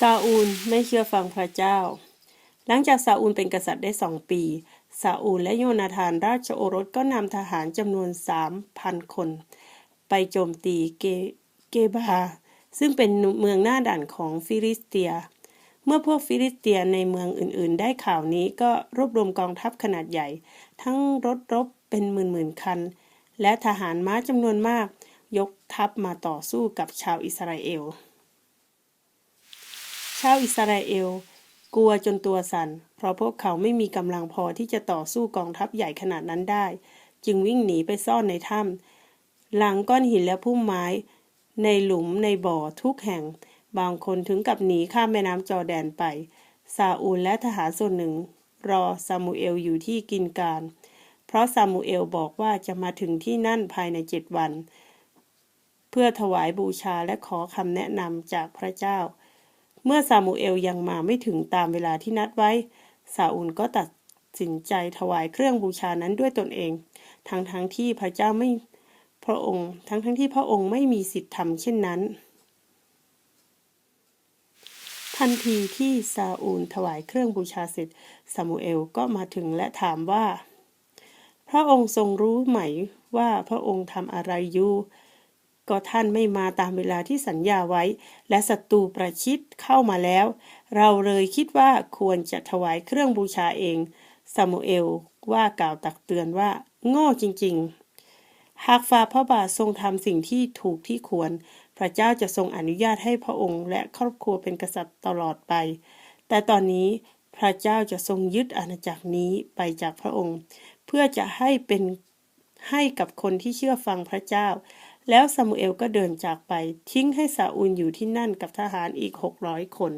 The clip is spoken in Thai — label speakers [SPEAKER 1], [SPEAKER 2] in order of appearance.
[SPEAKER 1] ซาอูลไม่เชื่อฟังพระเจ้า หลังจากซาอูลเป็นกษัตริย์ได้สองปีซาอูลและโยนาธานราชโอรสก็นำทหารจำนวนสามพันคน ไปโจมตีเกเกบา ซึ่งเป็นเมืองหน้าด่านของฟิลิสเตีย เมื่อพวกฟิลิสเตียในเมืองอื่นๆ ได้ข่าวนี้ก็รวบรวมกองทัพขนาดใหญ่ ทั้งรถรบเป็นหมื่นๆคัน และทหารม้าจำนวนมาก ยกทัพมาต่อสู้กับชาวอิสราเอล ชาวอิสราเอล กลัวจนตัวสัน่น เพราะพวกเขาไม่มีกำลังพอที่จะต่อสู้กองทัพใหญ่ขนาดนั้นได้ จึงวิ่งหนีไปซ่อนในถ้ำหลังก้อนหินและพุ่มไม้ ในหลุมในบ่อทุกแห่ง บางคนถึงกับหนีข้ามแม่น้ำจอแดนไป ซาอูลและทหารส่วนหนึ่ง รอซามูเอลอยู่ที่กินการ เพราะซามูเอลบอกว่าจะมาถึงที่นั่นภายในเจ็ดวัน เพื่อถวายบูชาและขอคำแนะนำจากพระเจ้า เมื่อซามูเอลยังมาไม่ถึงตามเวลาที่นัดไว้ ซาอูลก็ตัดสินใจถวายเครื่องบูชานั้นด้วยตนเอง ทั้งทั้งที่พระเจ้าไม่พระองค์ ทั้งทั้งที่พระองค์ไม่มีสิทธิ์ทำเช่นนั้น ทันทีที่ซาอูลถวายเครื่องบูชาเสร็จซามูเอลก็มาถึงและถามว่า พระองค์ทรงรู้ไหมว่าพระองค์ทำอะไรอยู่ ก็ท่านไม่มาตามเวลาที่สัญญาไว้ และศัตรูประชิดเข้ามาแล้ว เราเลยคิดว่าควรจะถวายเครื่องบูชาเองซามูเอลว่ากล่าวตักเตือนว่า โง่จริง ๆ หากฝ่าพระบาททรงทำสิ่งที่ถูกที่ควร พระเจ้าจะทรงอนุญาตให้พระองค์ และครอบครัวเป็นกษัตริย์ตลอดไป แต่ตอนนี้พระเจ้าจะทรงยึดอาณาจักรนี้ไปจากพระองค์ เพื่อจะให้เป็นให้กับคนที่เชื่อฟังพระเจ้า แล้วซามูเอลก็เดินจากไปทิ้งให้ซาอูลอยู่ที่นั่นกับทหารอีกหกร้อยคน